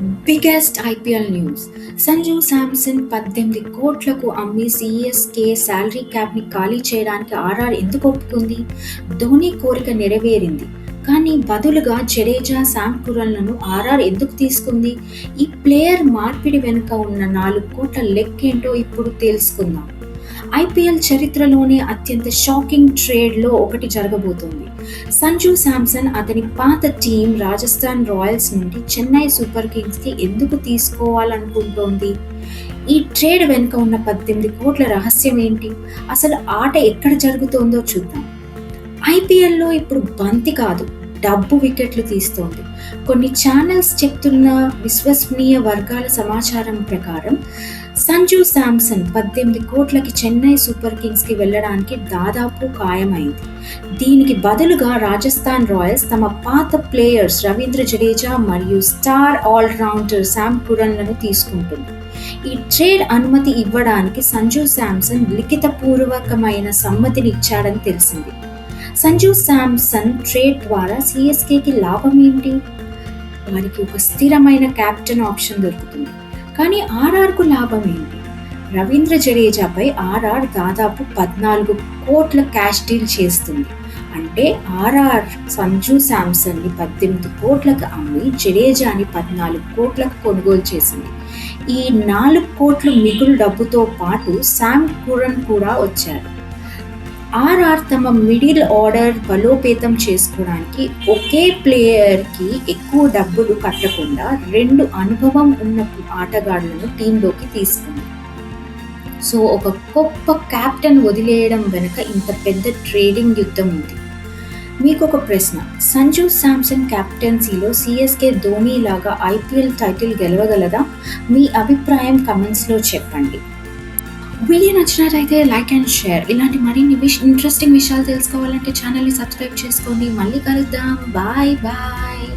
Biggest IPL news Sanju Samson పద్దెనిమిది కోట్లకు అమ్మి సిఎస్కే శాలరీ క్యాప్ని ఖాళీ చేయడానికి ఆర్ఆర్ ఎందుకు ఒప్పుకుంది? ధోని కోరిక నెరవేరింది. కానీ బదులుగా జడేజా శామ్ కురల్లను ఆర్ఆర్ ఎందుకు తీసుకుంది? ఈ ప్లేయర్ మార్పిడి వెనుక ఉన్న నాలుగు కోట్ల లెక్కేంటో ఇప్పుడు తెలుసుకుందాం. ఐపీఎల్ చరిత్రలోనే అత్యంత షాకింగ్ ట్రేడ్లో ఒకటి జరగబోతోంది. సంజు శాంసన్ అతని పాత టీం రాజస్థాన్ రాయల్స్ నుండి చెన్నై సూపర్ కింగ్స్కి ఎందుకు తీసుకోవాలనుకుంటోంది? ఈ ట్రేడ్ వెనుక ఉన్న పద్దెనిమిది కోట్ల రహస్యం ఏంటి? అసలు ఆట ఎక్కడ జరుగుతోందో చూద్దాం. ఐపీఎల్లో ఇప్పుడు బంతి కాదు డబ్బు వికెట్లు తీస్తోంది. కొన్ని ఛానల్స్ చెప్తున్న విశ్వసనీయ వర్గాల సమాచారం ప్రకారం సంజు శాంసన్ పద్దెనిమిది కోట్లకి చెన్నై సూపర్ కింగ్స్కి వెళ్ళడానికి దాదాపు ఖాయమైంది. దీనికి బదులుగా రాజస్థాన్ రాయల్స్ తమ పాత ప్లేయర్స్ రవీంద్ర జడేజా మరియు స్టార్ ఆల్రౌండర్ శామ్ కురన్లను తీసుకుంటుంది. ఈ ట్రేడ్ అనుమతి ఇవ్వడానికి సంజు శాంసన్ లిఖితపూర్వకమైన సమ్మతిని ఇచ్చాడని తెలిసింది. సంజు శాంసన్ ట్రేడ్ ద్వారా సిఎస్కేకి లాభం ఏంటి? వారికి ఒక స్థిరమైన క్యాప్టెన్ ఆప్షన్ దొరుకుతుంది. కానీ ఆర్ఆర్కు లాభం ఏంటి? రవీంద్ర జడేజాపై ఆర్ఆర్ దాదాపు పద్నాలుగు కోట్ల క్యాష్ డీల్ చేస్తుంది. అంటే ఆర్ఆర్ సంజు శాంసన్ని పద్దెనిమిది కోట్లకు అమ్మి జడేజాని పద్నాలుగు కోట్లకు కొనుగోలు చేసింది. ఈ నాలుగు కోట్ల మిగులు డబ్బుతో పాటు శామ్ కురన్ కూడా వచ్చారు. ఆర్ఆర్ తమ మిడిల్ ఆర్డర్ బలోపేతం చేసుకోవడానికి ఒకే ప్లేయర్కి ఎక్కువ డబ్బులు కట్టకుండా రెండు అనుభవం ఉన్న ఆటగాళ్ళను టీంలోకి తీసుకుంది. సో ఒక గొప్ప క్యాప్టెన్ వదిలేయడం వెనుక ఇంత పెద్ద ట్రేడింగ్ యుద్ధం ఉంది. మీకు ఒక ప్రశ్న. సంజు శాంసంగ్ క్యాప్టెన్సీలో సిఎస్కే ధోని లాగా ఐపీఎల్ టైటిల్ గెలవగలదా? మీ అభిప్రాయం కమెంట్స్లో చెప్పండి. వీడియో నచ్చినట్టయితే లైక్ అండ్ షేర్. ఇలాంటి మరిన్ని విష్ ఇంట్రెస్టింగ్ విషయాలు తెలుసుకోవాలంటే ఛానల్ని సబ్స్క్రైబ్ చేసుకోండి మళ్ళీ కలుద్దాం. Bye bye.